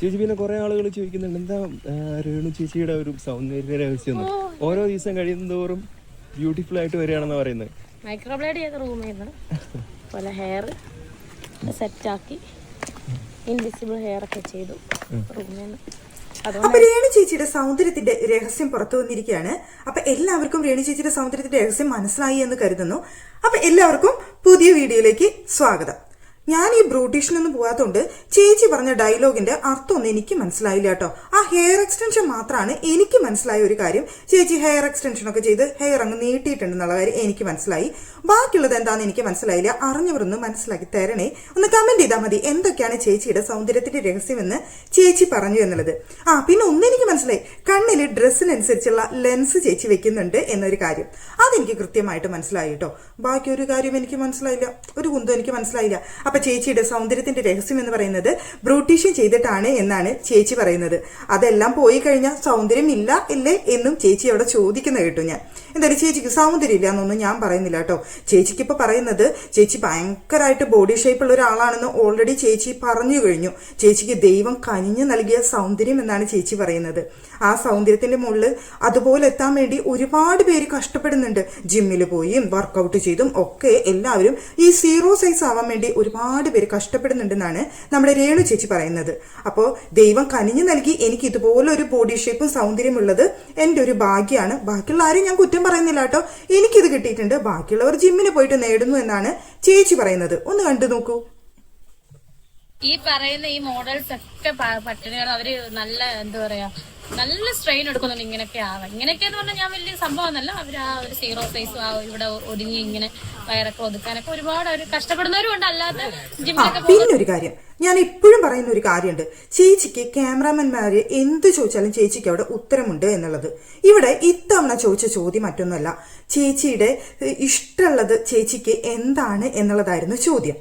ചേച്ചി പിന്നെ കുറെ ആളുകൾ ചോദിക്കുന്നുണ്ട് എന്താ രേണു ചേച്ചിയുടെ ഒരു സൗന്ദര്യ രഹസ്യം? ഓരോ ദിവസം കഴിയുന്നതോറും ബ്യൂട്ടിഫുൾ ആയിട്ട് വരികയാണെന്ന് പറയുന്നത്. മൈക്രോബ്ലേഡ് ചെയ്ത റൂമിൽ നിന്ന് പോലെ ഹെയർ സെറ്റാക്കി ഇൻവിസിബിൾ ഹെയർ ഒക്കെ ചെയ്തു റൂമിൽ നിന്ന് അതുകൊണ്ട് അപ്പൊ രേണു ചേച്ചിയുടെ സൗന്ദര്യത്തിന്റെ രഹസ്യം പുറത്തു വന്നിരിക്കുകയാണ്. അപ്പൊ എല്ലാവർക്കും രേണു ചേച്ചിയുടെ സൗന്ദര്യത്തിന്റെ രഹസ്യം മനസ്സിലായി എന്ന് കരുതുന്നു. അപ്പൊ എല്ലാവർക്കും പുതിയ വീഡിയോയിലേക്ക് സ്വാഗതം. ഞാൻ ഈ ബ്രൂട്ടീഷിനൊന്നും പോകാത്തതുകൊണ്ട് ചേച്ചി പറഞ്ഞ ഡയലോഗിന്റെ അർത്ഥമൊന്നും എനിക്ക് മനസ്സിലായില്ല കേട്ടോ. ആ ഹെയർ എക്സ്റ്റൻഷൻ മാത്രമാണ് എനിക്ക് മനസ്സിലായ ഒരു കാര്യം. ചേച്ചി ഹെയർ എക്സ്റ്റൻഷൻ ഒക്കെ ചെയ്ത് ഹെയർ അങ്ങ് നീട്ടിയിട്ടുണ്ടെന്നുള്ള കാര്യം എനിക്ക് മനസ്സിലായി. ബാക്കിയുള്ളത് എന്താണെന്ന് എനിക്ക് മനസ്സിലായില്ല. അറിഞ്ഞവരൊന്ന് മനസ്സിലാക്കി തരണേ. ഒന്ന് കമന്റ് ചെയ്താൽ മതി. എന്തൊക്കെയാണ് ചേച്ചിയുടെ സൗന്ദര്യത്തിന്റെ രഹസ്യമെന്ന് ചേച്ചി പറഞ്ഞു എന്നുള്ളത്. ആ പിന്നെ ഒന്നും എനിക്ക് മനസ്സിലായി. കണ്ണിൽ ഡ്രസ്സിനനുസരിച്ചുള്ള ലെൻസ് ചേച്ചി വെക്കുന്നുണ്ട് എന്നൊരു കാര്യം. അതെനിക്ക് കൃത്യമായിട്ട് മനസ്സിലായി കേട്ടോ. ബാക്കി ഒരു കാര്യം എനിക്ക് മനസ്സിലായില്ല. ഒരു കുന്തം എനിക്ക് മനസ്സിലായില്ല. അപ്പൊ ചേച്ചിയുടെ സൗന്ദര്യത്തിന്റെ രഹസ്യം എന്ന് പറയുന്നത് ബ്രൂട്ടീഷ്യൻ ചെയ്തിട്ടാണ് എന്നാണ് ചേച്ചി പറയുന്നത്. അതെല്ലാം പോയി കഴിഞ്ഞാൽ സൗന്ദര്യം ഇല്ല ഇല്ലേ എന്നും ചേച്ചി അവിടെ ചോദിക്കുന്ന കേട്ടു ഞാൻ. എന്തായാലും ചേച്ചിക്ക് സൗന്ദര്യം ഇല്ല എന്നൊന്നും ഞാൻ പറയുന്നില്ല കേട്ടോ. ചേച്ചിക്ക് ഇപ്പൊ പറയുന്നത് ചേച്ചി ഭയങ്കരമായിട്ട് ബോഡി ഷേപ്പുള്ള ഒരാളാണെന്ന് ഓൾറെഡി ചേച്ചി പറഞ്ഞു കഴിഞ്ഞു. ചേച്ചിക്ക് ദൈവം കനിഞ്ഞു നൽകിയ സൗന്ദര്യം എന്നാണ് ചേച്ചി പറയുന്നത്. ആ സൗന്ദര്യത്തിന്റെ മുകളിൽ അതുപോലെ എത്താൻ വേണ്ടി ഒരുപാട് പേര് കഷ്ടപ്പെടുന്നുണ്ട്. ജിമ്മിൽ പോയും വർക്കൗട്ട് ചെയ്തും ഒക്കെ എല്ലാവരും ഈ സീറോ സൈസ് ആവാൻ വേണ്ടി ഒരുപാട് പേര് കഷ്ടപ്പെടുന്നുണ്ടെന്നാണ് നമ്മുടെ രേണു ചേച്ചി പറയുന്നത്. അപ്പോൾ ദൈവം കനിഞ്ഞു നൽകി എനിക്ക് ഇതുപോലെ ഒരു ബോഡി ഷേപ്പും സൗന്ദര്യമുള്ളത് എന്റെ ഒരു ഭാഗ്യമാണ് ബാക്കിയുള്ള ആരും ഞാൻ കുറ്റം പറയുന്നില്ല കേട്ടോ. എനിക്കിത് കിട്ടിയിട്ടുണ്ട്. ബാക്കിയുള്ളവർ ജിമ്മിന് പോയിട്ട് നേടുന്നു എന്നാണ് ചേച്ചി പറയുന്നത്. ഒന്ന് കണ്ടു നോക്കൂ. ഈ പറയുന്ന ഈ മോഡൽസ് ഒക്കെ പട്ടിണികൾ അവർ നല്ല എന്താ പറയാ നല്ല സ്ട്രെയിൻ എടുക്കുന്നുണ്ട് ഇങ്ങനെയൊക്കെ ആവാം ഇങ്ങനെയൊക്കെ എന്ന് പറഞ്ഞാൽ ഞാൻ വലിയ സംഭവമൊന്നല്ല. അവർ ആ ഒരു സീറോ സൈസ് ആ ഇവിടെ ഒതുങ്ങി ഇങ്ങനെ വയറൊക്കെ ഒതുക്കാനൊക്കെ ഒരുപാട് അവർ കഷ്ടപ്പെടുന്നവരും ഉണ്ട്. അല്ലാതെ ജിമ്മിലൊക്കെ പിന്നെ ഒരു കാര്യം. ഞാൻ എപ്പോഴും പറയുന്ന ഒരു കാര്യമുണ്ട്. ചേച്ചിക്ക് ക്യാമറമാൻമാർ എന്ത് ചോദിച്ചാലും ചേച്ചിക്ക് അവിടെ ഉത്തരമുണ്ട് എന്നുള്ളത്. ഇവിടെ ഇത്തവണ ചോദിച്ച ചോദ്യം മറ്റൊന്നുമല്ല. ചേച്ചിയുടെ ഇഷ്ടമുള്ളത് ചേച്ചിക്ക് എന്താണ് എന്നുള്ളതായിരുന്നു ചോദ്യം.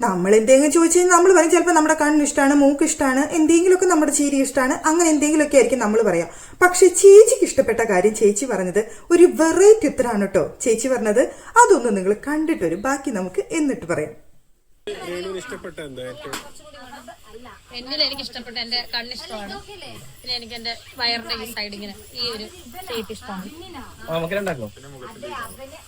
നമ്മൾ എന്തെങ്കിലും ചോദിച്ചു കഴിഞ്ഞാൽ നമ്മൾ പറയും ചിലപ്പോൾ നമ്മുടെ കണ്ണ് ഇഷ്ടമാണ് മൂക്ക് ഇഷ്ടമാണ് എന്തെങ്കിലുമൊക്കെ നമ്മുടെ ചീരി ഇഷ്ടമാണ് അങ്ങനെ എന്തെങ്കിലുമൊക്കെ ആയിരിക്കും നമ്മൾ പറയാം. പക്ഷേ ചേച്ചിക്ക് ഇഷ്ടപ്പെട്ട കാര്യം ചേച്ചി പറഞ്ഞത് ഒരു വെറൈറ്റി ഉത്തരമാണ് കേട്ടോ ചേച്ചി പറഞ്ഞത് അതൊന്നും നിങ്ങൾ കണ്ടിട്ട് വരും ബാക്കി നമുക്ക് എന്നിട്ട് പറയാം. എന്നിൽ എനിക്ക് ഇഷ്ടപ്പെട്ട എന്റെ കണ്ണിഷ്ടമാണ്. പിന്നെ എനിക്ക് എന്റെ വയറിന്റെ ഈ സൈഡ് ഇങ്ങനെ ഈ ഒരു ഷേപ്പ് ഇഷ്ടമാണ്.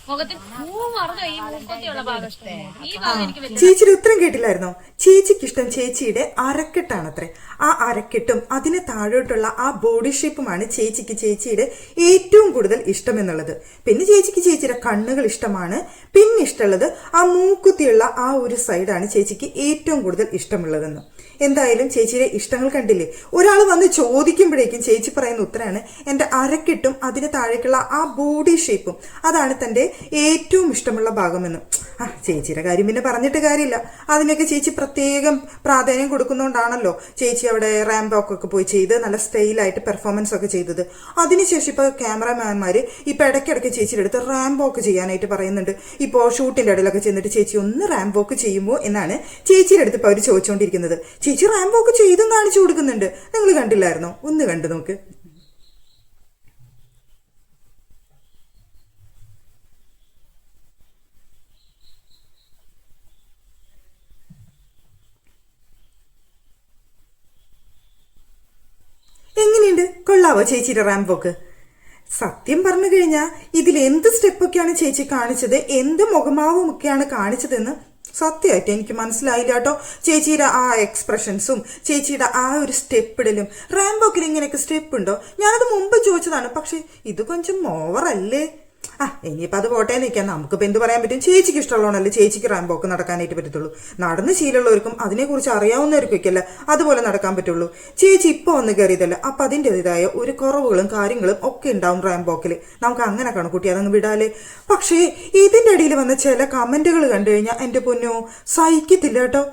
മുഖത്തിൽ പൂ മറന്നു ഈ മുഖത്തിയുള്ള ഭാഗം ഇഷ്ടമാണ്. ഈ ഭാഗം എനിക്ക് ചേച്ചിയുടെ ഉത്തരം കേട്ടില്ലായിരുന്നോ? ചേച്ചിക്ക് ഇഷ്ടം ചേച്ചിയുടെ അരക്കെട്ടാണത്രേ. ആ അരക്കെട്ടും അതിന് താഴോട്ടുള്ള ആ ബോഡി ഷേപ്പുമാണ് ചേച്ചിക്ക് ചേച്ചിയുടെ ഏറ്റവും കൂടുതൽ ഇഷ്ടം എന്നുള്ളത് പിന്നെ ചേച്ചിക്ക് ചേച്ചിയുടെ കണ്ണുകൾ ഇഷ്ടമാണ്. പിന്നെ ഇഷ്ടമുള്ളത് ആ മൂക്കുത്തിയുള്ള ആ ഒരു സൈഡാണ് ചേച്ചിക്ക് ഏറ്റവും കൂടുതൽ ഇഷ്ടമുള്ളതെന്ന്. എന്തായാലും ചേച്ചിയുടെ ഇഷ്ടങ്ങൾ കണ്ടില്ലേ? ഒരാൾ വന്ന് ചോദിക്കുമ്പോഴേക്കും ചേച്ചി പറയുന്ന ഉത്തരമാണ് എന്റെ അരക്കെട്ടും അതിന് താഴേക്കുള്ള ആ ബോഡി ഷേപ്പും അതാണ് തന്റെ ഏറ്റവും ഇഷ്ടമുള്ള ഭാഗമെന്ന്. ആ ചേച്ചിയുടെ കാര്യം പിന്നെ പറഞ്ഞിട്ട് കാര്യമില്ല. അതിനൊക്കെ ചേച്ചി പ്രത്യേകം പ്രാധാന്യം കൊടുക്കുന്നതുകൊണ്ടാണല്ലോ ചേച്ചി അവിടെ റാംബോക്ക് ഒക്കെ പോയി ചെയ്ത് നല്ല സ്റ്റൈലായിട്ട് പെർഫോമൻസ് ഒക്കെ ചെയ്തത്. അതിനുശേഷം ഇപ്പോൾ ക്യാമറമാൻമാർ ഇപ്പോൾ ഇടയ്ക്കിടയ്ക്ക് ചേച്ചിയുടെ അടുത്ത് റാംബോക്ക് ചെയ്യാനായിട്ട് പറയുന്നുണ്ട്. ഇപ്പോൾ ഷൂട്ടിന്റെ ഇടയിലൊക്കെ ചെന്നിട്ട് ചേച്ചി ഒന്ന് റാംബോക്ക് ചെയ്യുമോ എന്നാണ് ചേച്ചിയുടെ അടുത്ത് ഇപ്പോൾ അവർ ചോദിച്ചുകൊണ്ടിരിക്കുന്നത് ചേച്ചി റാംബോക്ക് ചെയ്തും കാണിച്ചു കൊടുക്കുന്നുണ്ട്. നിങ്ങൾ കണ്ടില്ലായിരുന്നോ? ഒന്ന് കണ്ടു നോക്ക്. എങ്ങനെയുണ്ട്? കൊള്ളാവോ ചേച്ചിയുടെ റാമ്പോക്ക് സത്യം പറഞ്ഞു കഴിഞ്ഞാൽ ഇതിൽ എന്ത് സ്റ്റെപ്പൊക്കെയാണ് ചേച്ചി കാണിച്ചത്? എന്ത് മുഖമാവും ഒക്കെയാണ് കാണിച്ചതെന്ന് സത്യമായിട്ട് എനിക്ക് മനസ്സിലായില്ല കേട്ടോ. ചേച്ചിയുടെ ആ എക്സ്പ്രഷൻസും ചേച്ചിയുടെ ആ ഒരു സ്റ്റെപ്പ് ഇടലും റാംബോക്കിൽ ഇങ്ങനെയൊക്കെ സ്റ്റെപ്പ് ഉണ്ടോ ഞാനത് മുമ്പ് ചോദിച്ചതാണ്. പക്ഷേ ഇത് കൊഞ്ചം ഓവറല്ലേ ആ ഇനിയിപ്പോൾ അത് പോട്ടേ നിൽക്കാം നമുക്കിപ്പോൾ എന്ത് പറയാൻ പറ്റും? ചേച്ചിക്ക് ഇഷ്ടമുള്ളതാണല്ലോ ചേച്ചിക്ക് റാമ്പോക്ക് നടക്കാനായിട്ട് പറ്റത്തുള്ളൂ. നടന്ന് ശീലമുള്ളവർക്കും അതിനെക്കുറിച്ച് അറിയാവുന്നവർക്കൊക്കെയല്ല അതുപോലെ നടക്കാൻ പറ്റുള്ളൂ. ചേച്ചി ഇപ്പോൾ വന്ന് കയറിയതല്ല. അപ്പം അതിന്റെതായ ഒരു കുറവുകളും കാര്യങ്ങളും ഒക്കെ ഉണ്ടാവും റാമ്പോക്കിൽ നമുക്ക് അങ്ങനെ കണക്കൂട്ടി അതങ്ങ് വിടാലേ. പക്ഷേ ഇതിന്റെ ഇടയിൽ വന്ന ചില കമന്റുകൾ കണ്ടു കഴിഞ്ഞാൽ എന്റെ പൊന്നു സഹിക്കത്തില്ല കേട്ടോ.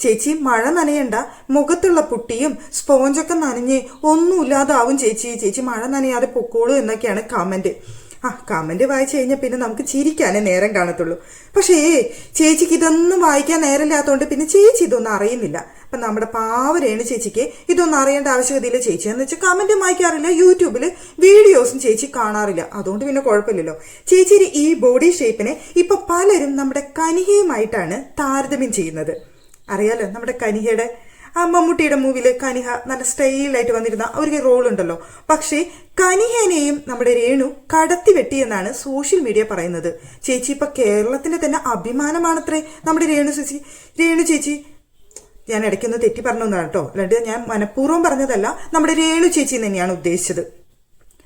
ചേച്ചി മഴ നനയണ്ട. മുഖത്തുള്ള പുട്ടിയും സ്പോഞ്ചൊക്കെ നനഞ്ഞ് ഒന്നുമില്ലാതാവും ചേച്ചി. ചേച്ചി മഴ നനയാതെ പൊക്കോളൂ എന്നൊക്കെയാണ് കമന്റ് ആ കമന്റ് വായിച്ചു കഴിഞ്ഞാൽ പിന്നെ നമുക്ക് ചിരിക്കാനേ നേരം കാണത്തുള്ളൂ. പക്ഷേ ചേച്ചിക്ക് ഇതൊന്നും വായിക്കാൻ നേരമില്ലാത്തതുകൊണ്ട് പിന്നെ ചേച്ചി ഇതൊന്നും അറിയുന്നില്ല. അപ്പം നമ്മുടെ പാവരേണ് ചേച്ചിക്ക് ഇതൊന്നും അറിയേണ്ട ആവശ്യകതയില്ല ചേച്ചി. എന്ന് വെച്ചാൽ കമന്റും വായിക്കാറില്ല യൂട്യൂബിൽ വീഡിയോസും ചേച്ചി കാണാറില്ല. അതുകൊണ്ട് പിന്നെ കുഴപ്പമില്ലല്ലോ. ചേച്ചിയുടെ ഈ ബോഡി ഷേപ്പിനെ ഇപ്പൊ പലരും നമ്മുടെ കനിഹയുമായിട്ടാണ് താരതമ്യം ചെയ്യുന്നത്. അറിയാലോ നമ്മുടെ കനികയുടെ ആ മമ്മൂട്ടിയുടെ മൂവിയിൽ കനിഹ നല്ല സ്റ്റൈലായിട്ട് വന്നിരുന്ന ഒരു റോൾ ഉണ്ടല്ലോ പക്ഷേ കനിഹേനെയും നമ്മുടെ രേണു കടത്തി വെട്ടിയെന്നാണ് സോഷ്യൽ മീഡിയ പറയുന്നത്. ചേച്ചി ഇപ്പൊ കേരളത്തിന്റെ തന്നെ അഭിമാനമാണത്രേ നമ്മുടെ രേണു ചേച്ചി. രേണു ചേച്ചി ഞാൻ ഇടയ്ക്കൊന്ന് തെറ്റി പറഞ്ഞതാണ് കേട്ടോ. അല്ലാണ്ട് ഞാൻ മനഃപൂർവം പറഞ്ഞതല്ല നമ്മുടെ രേണു ചേച്ചി തന്നെയാണ് ഉദ്ദേശിച്ചത്.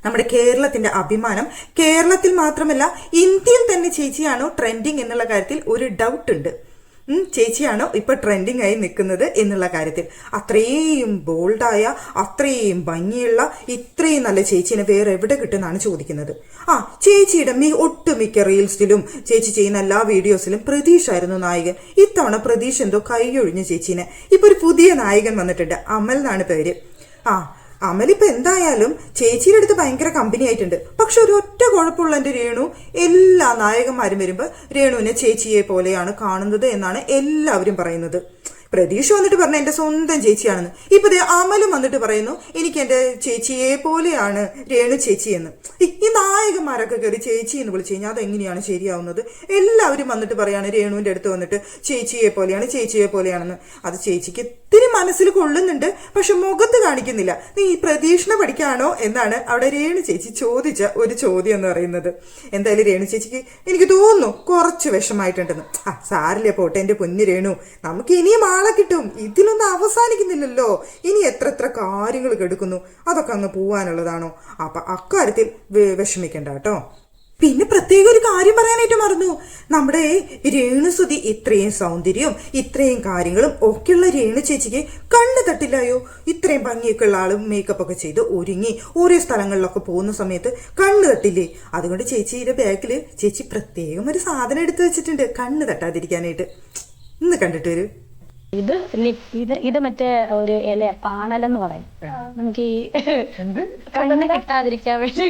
നമ്മുടെ കേരളത്തിന്റെ അഭിമാനം കേരളത്തിൽ മാത്രമല്ല ഇന്ത്യയിൽ തന്നെ ചേച്ചിയാണോ ട്രെൻഡിങ് എന്നുള്ള കാര്യത്തിൽ ഒരു ഡൗട്ട് ഉണ്ട്. ചേച്ചിയാണോ ഇപ്പൊ ട്രെൻഡിങ് ആയി നിൽക്കുന്നത് എന്നുള്ള കാര്യത്തിൽ. അത്രയും ബോൾഡായ അത്രയും ഭംഗിയുള്ള ഇത്രയും നല്ല ചേച്ചിനെ വേറെ എവിടെ കിട്ടുമെന്നാണ് ചോദിക്കുന്നത്. ആ ചേച്ചിയുടെ മീ ഒട്ടുമിക്ക റീൽസിലും ചേച്ചി ചെയ്യുന്ന എല്ലാ വീഡിയോസിലും പ്രതീഷ് ആയിരുന്നു നായകൻ. ഇത്തവണ പ്രതീഷ് എന്തോ കൈയൊഴിഞ്ഞു ചേച്ചീനെ. ഇപ്പൊ ഒരു പുതിയ നായകൻ വന്നിട്ടുണ്ട്. അമൽ എന്നാണ് പേര്. ആ അമലിപ്പോ എന്തായാലും ചേച്ചിയുടെ അടുത്ത് ഭയങ്കര കമ്പനി ആയിട്ടുണ്ട്. പക്ഷെ ഒരു ഒറ്റ കുഴപ്പമുള്ള എന്റെ രേണു എല്ലാ നായകന്മാരും വരുമ്പോ രേണുവിനെ ചേച്ചിയെ പോലെയാണ് കാണുന്നത് എന്നാണ് എല്ലാവരും പറയുന്നത്. പ്രതീക്ഷ വന്നിട്ട് പറഞ്ഞ എന്റെ സ്വന്തം ചേച്ചിയാണെന്ന്. ഇപ്പൊ ദേ അമലും വന്നിട്ട് പറയുന്നു എനിക്ക് എന്റെ ചേച്ചിയെ പോലെയാണ് രേണു ചേച്ചി എന്ന്. ഈ നായകന്മാരൊക്കെ കയറി ചേച്ചി എന്ന് വിളിച്ചു കഴിഞ്ഞാൽ അതെങ്ങനെയാണ് ശരിയാവുന്നത്? എല്ലാവരും വന്നിട്ട് പറയാണ് രേണുവിന്റെ അടുത്ത് വന്നിട്ട് ചേച്ചിയെ പോലെയാണ് ചേച്ചിയെ പോലെയാണെന്ന്. അത് ചേച്ചിക്ക് ഇത്തിരി മനസ്സിൽ കൊള്ളുന്നുണ്ട് പക്ഷെ മുഖത്ത് കാണിക്കുന്നില്ല. നീ പ്രതീക്ഷണ പഠിക്കാണോ എന്നാണ് അവിടെ രേണു ചേച്ചി ചോദിച്ച ഒരു ചോദ്യം എന്ന് പറയുന്നത്. എന്തായാലും രേണു ചേച്ചിക്ക് എനിക്ക് തോന്നുന്നു കുറച്ച് വിഷമായിട്ടുണ്ടെന്ന് ആ സാരില്ലേ പോട്ടെ എന്റെ പൊന്നു രേണു. നമുക്ക് ഇനിയും ആളെ കിട്ടും. ഇതിലൊന്നും അവസാനിക്കുന്നില്ലല്ലോ. ഇനി എത്ര എത്ര കാര്യങ്ങൾ കെടുക്കുന്നു. അതൊക്കെ അങ്ങ് പോവാനുള്ളതാണോ? അപ്പൊ അക്കാര്യത്തിൽ വിഷമിക്കണ്ട കേട്ടോ. പിന്നെ പ്രത്യേക ഒരു കാര്യം പറയാനായിട്ട് മറന്നു. നമ്മുടെ രേണുസുതി ഇത്രയും സൗന്ദര്യവും ഇത്രയും കാര്യങ്ങളും ഒക്കെയുള്ള രേണു ചേച്ചിക്ക് കണ്ണു തട്ടില്ലായോ? ഇത്രയും ഭംഗിയൊക്കെ ഉള്ള ആളും മേക്കപ്പ് ഒക്കെ ചെയ്ത് ഒരുങ്ങി ഓരോ സ്ഥലങ്ങളിലൊക്കെ പോകുന്ന സമയത്ത് കണ്ണു തട്ടില്ലേ? അതുകൊണ്ട് ചേച്ചിയുടെ ബാഗിൽ ചേച്ചി പ്രത്യേകം ഒരു സാധനം എടുത്തു വെച്ചിട്ടുണ്ട് കണ്ണു തട്ടാതിരിക്കാനായിട്ട്. ഇന്ന് കണ്ടിട്ട് വരൂ. ഇത് ഇത് ഇത് മറ്റേ ഒരു ഇല പാണലെന്ന് പറയും. നമുക്ക് ഈ കണ്ണിന് കിട്ടാതിരിക്കാൻ വേണ്ടി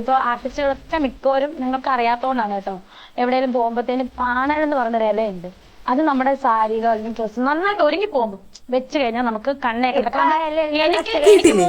ഇപ്പൊ ആർട്ടിസ്റ്റുകളൊക്കെ മിക്കവരും നിങ്ങൾക്ക് അറിയാത്തോണ്ടാണ് കേട്ടോ. എവിടെയെങ്കിലും പോകുമ്പോഴത്തേനും പാണൽ എന്ന് പറഞ്ഞൊരു ഇലയുണ്ട്. അത് നമ്മുടെ സാരികൾ അല്ലെങ്കിൽ ഡ്രസ്സ് നന്നായിട്ട് ഒരുങ്ങി പോകുമ്പോൾ വെച്ച് കഴിഞ്ഞാൽ നമുക്ക് കണ്ണേ കേട്ടില്ലേ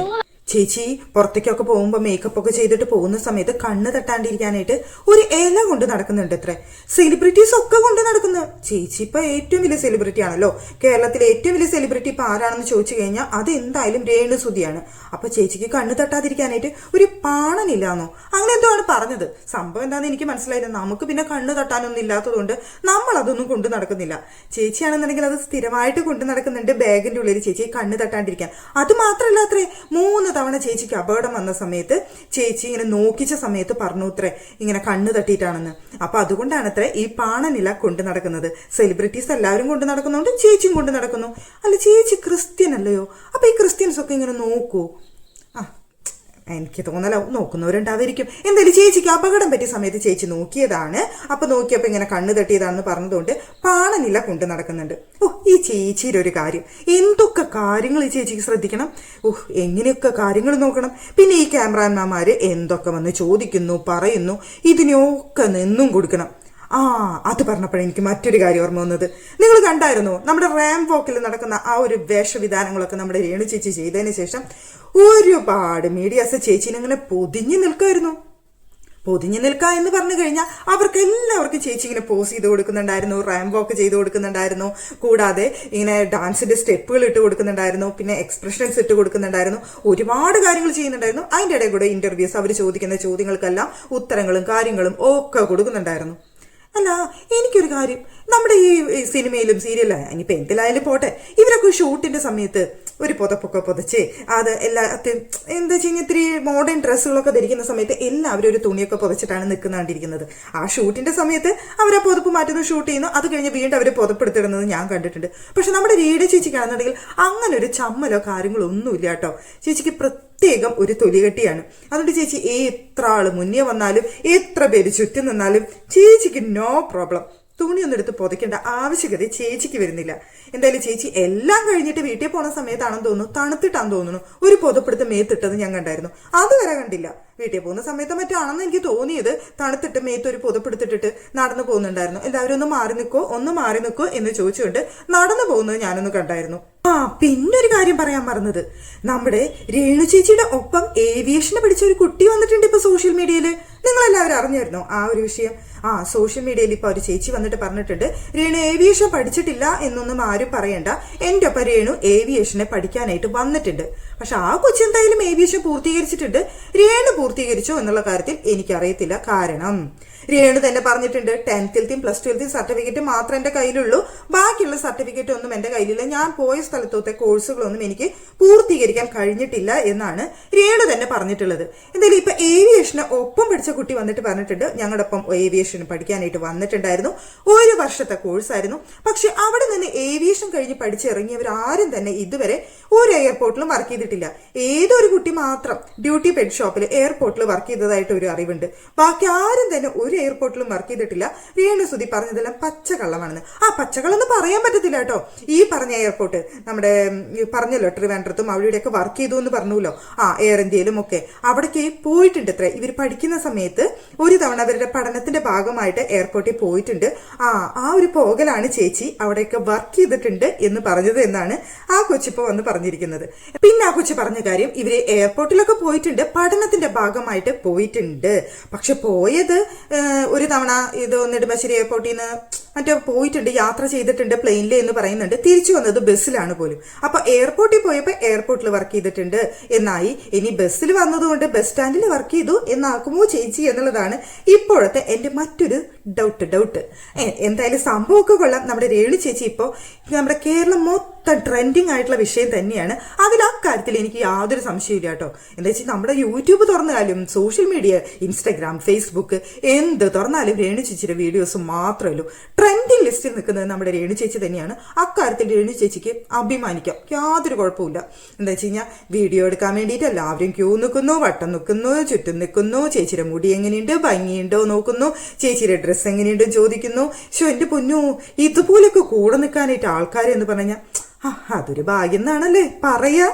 ചേച്ചി പുറത്തേക്കൊക്കെ പോകുമ്പോൾ മേക്കപ്പ് ഒക്കെ ചെയ്തിട്ട് പോകുന്ന സമയത്ത് കണ്ണ് തട്ടാണ്ടിരിക്കാനായിട്ട് ഒരു ഇല കൊണ്ട് നടക്കുന്നുണ്ട് അത്ര സെലിബ്രിറ്റീസ് ഒക്കെ കൊണ്ട് നടക്കുന്നു. ചേച്ചി ഇപ്പൊ ഏറ്റവും വലിയ സെലിബ്രിറ്റി ആണല്ലോ. കേരളത്തിലെ ഏറ്റവും വലിയ സെലിബ്രിറ്റി ഇപ്പൊ ആരാണെന്ന് ചോദിച്ചു കഴിഞ്ഞാൽ അത് എന്തായാലും രേണുസുതിയാണ്. അപ്പൊ ചേച്ചിക്ക് കണ്ണ് തട്ടാതിരിക്കാനായിട്ട് ഒരു പാണനില്ലാന്നോ? അങ്ങനെ എന്തോ ആണ് പറഞ്ഞത്. സംഭവം എന്താണെന്ന് എനിക്ക് മനസ്സിലായില്ല. നമുക്ക് പിന്നെ കണ്ണ് തട്ടാനൊന്നും ഇല്ലാത്തതുകൊണ്ട് നമ്മൾ അതൊന്നും കൊണ്ട് നടക്കുന്നില്ല. ചേച്ചിയാണെന്നുണ്ടെങ്കിൽ അത് സ്ഥിരമായിട്ട് കൊണ്ട് നടക്കുന്നുണ്ട് ബാഗിന്റെ ഉള്ളിൽ ചേച്ചി കണ്ണ് തട്ടാണ്ടിരിക്കാൻ. അത് മാത്രമല്ല അത്രേ. മൂന്ന് തവണ ചേച്ചിക്ക് അപകടം വന്ന സമയത്ത് ചേച്ചി ഇങ്ങനെ നോക്കിച്ച സമയത്ത് പറഞ്ഞു അത്രേ ഇങ്ങനെ കണ്ണു തട്ടിയിട്ടാണെന്ന്. അപ്പൊ അതുകൊണ്ടാണ് അത്രേ ഈ പാണനില കൊണ്ടു നടക്കുന്നത്. സെലിബ്രിറ്റീസ് എല്ലാവരും കൊണ്ട് നടക്കുന്നുണ്ട് ചേച്ചിയും കൊണ്ട് നടക്കുന്നു. അല്ല ചേച്ചി ക്രിസ്ത്യൻ അല്ലയോ? അപ്പൊ ഈ ക്രിസ്ത്യൻസ് ഒക്കെ ഇങ്ങനെ നോക്കൂ. എനിക്ക് തോന്നല നോക്കുന്നവരുണ്ടാവായിരിക്കും എന്തായാലും ചേച്ചിക്ക് അപകടം പറ്റിയ സമയത്ത് ചേച്ചി നോക്കിയതാണ്. അപ്പൊ നോക്കിയപ്പോ ഇങ്ങനെ കണ്ണു തട്ടിയതാണെന്ന് പറഞ്ഞതുകൊണ്ട് പാണനില കൊണ്ട് നടക്കുന്നുണ്ട്. ഓ ഈ ചേച്ചിയുടെ ഒരു കാര്യം. എന്തൊക്കെ കാര്യങ്ങൾ ഈ ചേച്ചിക്ക് ശ്രദ്ധിക്കണം? ഓഹ് എങ്ങനെയൊക്കെ കാര്യങ്ങൾ നോക്കണം? പിന്നെ ഈ ക്യാമറാമാര് എന്തൊക്കെ വന്ന് ചോദിക്കുന്നു പറയുന്നു ഇതിനൊക്കെ നിന്നും കൊടുക്കണം. ആ അത് പറഞ്ഞപ്പോഴേ എനിക്ക് മറ്റൊരു കാര്യം ഓർമ്മ വന്നത്. നിങ്ങൾ കണ്ടായിരുന്നു? നമ്മുടെ റാം വോക്കിൽ നടക്കുന്ന ആ ഒരു വേഷവിധാനങ്ങളൊക്കെ നമ്മുടെ രേണു ചേച്ചി ചെയ്തതിന് ശേഷം ഒരുപാട് മീഡിയാസ് ചേച്ചിനിങ്ങനെ പൊതിഞ്ഞു നിൽക്കായിരുന്നു പൊതിഞ്ഞു നിൽക്കുക എന്ന് പറഞ്ഞു കഴിഞ്ഞാൽ അവർക്ക് എല്ലാവർക്കും ചേച്ചി ഇങ്ങനെ പോസ് ചെയ്ത് കൊടുക്കുന്നുണ്ടായിരുന്നു റാം വോക്ക് ചെയ്ത് കൊടുക്കുന്നുണ്ടായിരുന്നു. കൂടാതെ ഇങ്ങനെ ഡാൻസിന്റെ സ്റ്റെപ്പുകൾ ഇട്ട് കൊടുക്കുന്നുണ്ടായിരുന്നു പിന്നെ എക്സ്പ്രഷൻസ് ഇട്ട് കൊടുക്കുന്നുണ്ടായിരുന്നു. ഒരുപാട് കാര്യങ്ങൾ ചെയ്യുന്നുണ്ടായിരുന്നു. അതിന്റെ ഇടയിൽ കൂടെ ഇന്റർവ്യൂസ് അവർ ചോദിക്കുന്ന ചോദ്യങ്ങൾക്കെല്ലാം ഉത്തരങ്ങളും കാര്യങ്ങളും ഒക്കെ കൊടുക്കുന്നുണ്ടായിരുന്നു. അല്ല എനിക്കൊരു കാര്യം. നമ്മുടെ ഈ സിനിമയിലും സീരിയലും ഇനിയിപ്പോൾ എന്തിലായാലും പോട്ടെ. ഇവരൊക്കെ ഷൂട്ടിന്റെ സമയത്ത് ഒരു പുതപ്പൊക്കെ പുതച്ച് അത് എല്ലാത്തിനും എന്താ വെച്ച് കഴിഞ്ഞാൽ ഇത്തിരി മോഡേൺ ഡ്രസ്സുകളൊക്കെ ധരിക്കുന്ന സമയത്ത് എല്ലാവരും ഒരു തുണിയൊക്കെ പുതച്ചിട്ടാണ് നിൽക്കുന്നുണ്ടിരിക്കുന്നത്. ആ ഷൂട്ടിന്റെ സമയത്ത് അവർ ആ പുതപ്പ് മാറ്റുന്നു ഷൂട്ട് ചെയ്യുന്നു. അത് കഴിഞ്ഞ് വീണ്ടും അവർ പുതപ്പെടുത്തിടുന്നത് ഞാൻ കണ്ടിട്ടുണ്ട്. പക്ഷെ നമ്മുടെ രീട് ചേച്ചിക്കാണെന്നുണ്ടെങ്കിൽ അങ്ങനെ ഒരു ചമ്മലോ കാര്യങ്ങളോ ഒന്നുമില്ല കേട്ടോ. ചേച്ചിക്ക് പ്രത്യേകം ഒരു തൊലികെട്ടിയാണ്. അതുകൊണ്ട് ചേച്ചി എത്ര ആൾ മുന്നേ വന്നാലും എത്ര പേര് ചുറ്റും നിന്നാലും ചേച്ചിക്ക് നോ പ്രോബ്ലം തുണിയൊന്നും എടുത്ത് പുതയ്ക്കേണ്ട ആവശ്യകത ചേച്ചിക്ക് വരുന്നില്ല. എന്തായാലും ചേച്ചി എല്ലാം കഴിഞ്ഞിട്ട് വീട്ടിൽ പോണ സമയത്താണെന്ന് തോന്നുന്നു തണുത്തിട്ടാന്ന് തോന്നുന്നു. ഒരു പുതപ്പെടുത്ത് മേത്തിട്ടത് ഞാൻ കണ്ടായിരുന്നു. അതുവരെ കണ്ടില്ല. വീട്ടിൽ പോകുന്ന സമയത്ത് മറ്റാണെന്ന് എനിക്ക് തോന്നിയത് തണുത്തിട്ട് മേത്ത് ഒരു പുതപ്പെടുത്തിട്ടിട്ട് നടന്നു പോകുന്നുണ്ടായിരുന്നു. എല്ലാവരും ഒന്ന് മാറി നിൽക്കോ ഒന്ന് മാറി നിൽക്കോ എന്ന് ചോദിച്ചുകൊണ്ട് നടന്നു പോകുന്നത് ഞാനൊന്ന് കണ്ടായിരുന്നു. ആ പിന്നൊരു കാര്യം പറയാൻ മറന്നത്. നമ്മുടെ രേണു ചേച്ചിയുടെ ഒപ്പം ഏവിയേഷന് പഠിച്ച ഒരു കുട്ടി വന്നിട്ടുണ്ട് ഇപ്പൊ സോഷ്യൽ മീഡിയയിൽ നിങ്ങളെല്ലാവരും അറിഞ്ഞായിരുന്നോ ആ ഒരു വിഷയം? ആ സോഷ്യൽ മീഡിയയിൽ ഇപ്പൊ ഒരു ചേച്ചി വന്നിട്ട് പറഞ്ഞിട്ടുണ്ട് രേണു ഏവിയേഷൻ പഠിച്ചിട്ടില്ല എന്നൊന്നും ആരും പറയണ്ട. എന്റെ ഒപ്പം രേണു ഏവിയേഷനെ പഠിക്കാനായിട്ട് വന്നിട്ടുണ്ട്. പക്ഷെ ആ കൊച്ചെന്തായാലും ഏവിയേഷൻ പൂർത്തീകരിച്ചിട്ടുണ്ട്. രേണു പൂർത്തീകരിച്ചോ എന്നുള്ള കാര്യത്തിൽ എനിക്കറിയത്തില്ല. കാരണം രേണു തന്നെ പറഞ്ഞിട്ടുണ്ട് ടെൻത്തിലത്തെയും പ്ലസ് ട്വൽത്തെയും സർട്ടിഫിക്കറ്റ് മാത്രം എന്റെ കയ്യിലുള്ളൂ. ബാക്കിയുള്ള സർട്ടിഫിക്കറ്റ് ഒന്നും എന്റെ കയ്യിലില്ല. ഞാൻ പോയ സ്ഥലത്തത്തെ കോഴ്സുകളൊന്നും എനിക്ക് പൂർത്തീകരിക്കാൻ കഴിഞ്ഞിട്ടില്ല എന്നാണ് രേണു തന്നെ പറഞ്ഞിട്ടുള്ളത്. എന്തായാലും ഇപ്പൊ ഏവിയേഷന് ഒപ്പം പഠിച്ച കുട്ടി വന്നിട്ട് പറഞ്ഞിട്ടുണ്ട്. ഞങ്ങളുടെ ഒപ്പം ഏവിയേഷൻ പഠിക്കാനായിട്ട് വന്നിട്ടുണ്ടായിരുന്നു. ഒരു വർഷത്തെ കോഴ്സായിരുന്നു. പക്ഷെ അവിടെ നിന്ന് ഏവിയേഷൻ കഴിഞ്ഞ് പഠിച്ചിറങ്ങിയവർ ആരും തന്നെ ഇതുവരെ ഒരു എയർപോർട്ടിലും വർക്ക് ചെയ്തിട്ടില്ല. ഏതൊരു കുട്ടി മാത്രം ഡ്യൂട്ടി പെഡ് ഷോപ്പിൽ എയർപോർട്ടിൽ വർക്ക് ചെയ്തതായിട്ട് ഒരു അറിവുണ്ട്. ബാക്കി ആരും തന്നെ ഒരു എയർപോർട്ടിലും വർക്ക് ചെയ്തിട്ടില്ല. രേണുസുതി പറഞ്ഞതെല്ലാം പച്ചക്കള്ളമാണെന്ന് ആ പച്ചക്കള്ളം എന്ന് പറയാൻ പറ്റത്തില്ല കേട്ടോ. ഈ പറഞ്ഞ എയർപോർട്ട് നമ്മുടെ പറഞ്ഞല്ലോ ട്രിവാൻഡ്രത്തും അവിടെയൊക്കെ വർക്ക് ചെയ്തു എന്ന് പറഞ്ഞല്ലോ. ആ എയർ ഇന്ത്യയിലും ഒക്കെ. അവിടേക്ക് പോയിട്ടുണ്ട് അത്ര ഇവർ പഠിക്കുന്ന സമയത്ത് ഒരു തവണ അവരുടെ പഠനത്തിന്റെ ഭാഗമായിട്ട് എയർപോർട്ടിൽ പോയിട്ടുണ്ട്. ആ ആ ഒരു പോകലാണ് ചേച്ചി അവിടെയൊക്കെ വർക്ക് ചെയ്തിട്ടുണ്ട് എന്ന് പറഞ്ഞത് എന്നാണ് ആ കൊച്ചിപ്പോ വന്ന് പറഞ്ഞിരിക്കുന്നത്. പിന്നെ ആ കൊച്ചി പറഞ്ഞ കാര്യം ഇവർ എയർപോർട്ടിലൊക്കെ പോയിട്ടുണ്ട് പഠനത്തിന്റെ ഭാഗമായിട്ട് പോയിട്ടുണ്ട്. പക്ഷെ പോയത് ഒരു തവണ ഇത് നെടുമ്പാശ്ശേരി എയർപോർട്ടിൽ നിന്ന് മറ്റേ പോയിട്ടുണ്ട് യാത്ര ചെയ്തിട്ടുണ്ട് പ്ലെയിനിൽ എന്ന് പറയുന്നുണ്ട്. തിരിച്ചു വന്നത് ബസ്സിലാണ് പോലും. അപ്പോൾ എയർപോർട്ടിൽ പോയപ്പോൾ എയർപോർട്ടിൽ വർക്ക് ചെയ്തിട്ടുണ്ട്. എന്നായി ഇനി ബസ്സിൽ വന്നതുകൊണ്ട് ബസ് സ്റ്റാൻഡിൽ വർക്ക് ചെയ്തു എന്നാക്കുമോ ചേച്ചി എന്നുള്ളതാണ് ഇപ്പോഴത്തെ എന്റെ മറ്റൊരു ഡൗട്ട് ഡൗട്ട് എന്തായാലും സംഭവമൊക്കെ കൊള്ളാം. നമ്മുടെ രേണു ചേച്ചി ഇപ്പോൾ നമ്മുടെ കേരളം മൊത്തം ട്രെൻഡിങ് ആയിട്ടുള്ള വിഷയം തന്നെയാണ്. അതിൽ ആ കാര്യത്തിൽ എനിക്ക് യാതൊരു സംശയമില്ല കേട്ടോ. എന്താ വെച്ചാൽ നമ്മുടെ യൂട്യൂബ് തുറന്നാലും സോഷ്യൽ മീഡിയ ഇൻസ്റ്റാഗ്രാം ഫേസ്ബുക്ക് എന്ത് തുറന്നാലും രേണു ചേച്ചിയുടെ വീഡിയോസ് മാത്രമേ ഉള്ളൂ. ട്രെൻഡിങ് ലിസ്റ്റിൽ നിൽക്കുന്നത് നമ്മുടെ രേണു ചേച്ചി തന്നെയാണ്. അക്കാര്യത്തിൽ രേണു ചേച്ചിക്ക് അഭിമാനിക്കാം. യാതൊരു കുഴപ്പമില്ല എന്താ വെച്ച് കഴിഞ്ഞാൽ വീഡിയോ എടുക്കാൻ വേണ്ടിയിട്ട് എല്ലാവരും ക്യൂ നിൽക്കുന്നു വട്ടം നിൽക്കുന്നു ചുറ്റും നിൽക്കുന്നു. ചേച്ചിയുടെ മുടി എങ്ങനെയുണ്ട്? ഭംഗിയുണ്ടോ? നോക്കുന്നു. ചേച്ചിയുടെ ഡ്രസ്സ് എങ്ങനെയുണ്ട് ചോദിക്കുന്നു. ശോ എന്റെ പൊന്നു ഇതുപോലൊക്കെ കൂടെ നിൽക്കാനായിട്ട് ആൾക്കാരെന്ന് പറഞ്ഞാൽ അതൊരു ഭാഗ്യം എന്നാണല്ലേ? പറയാ.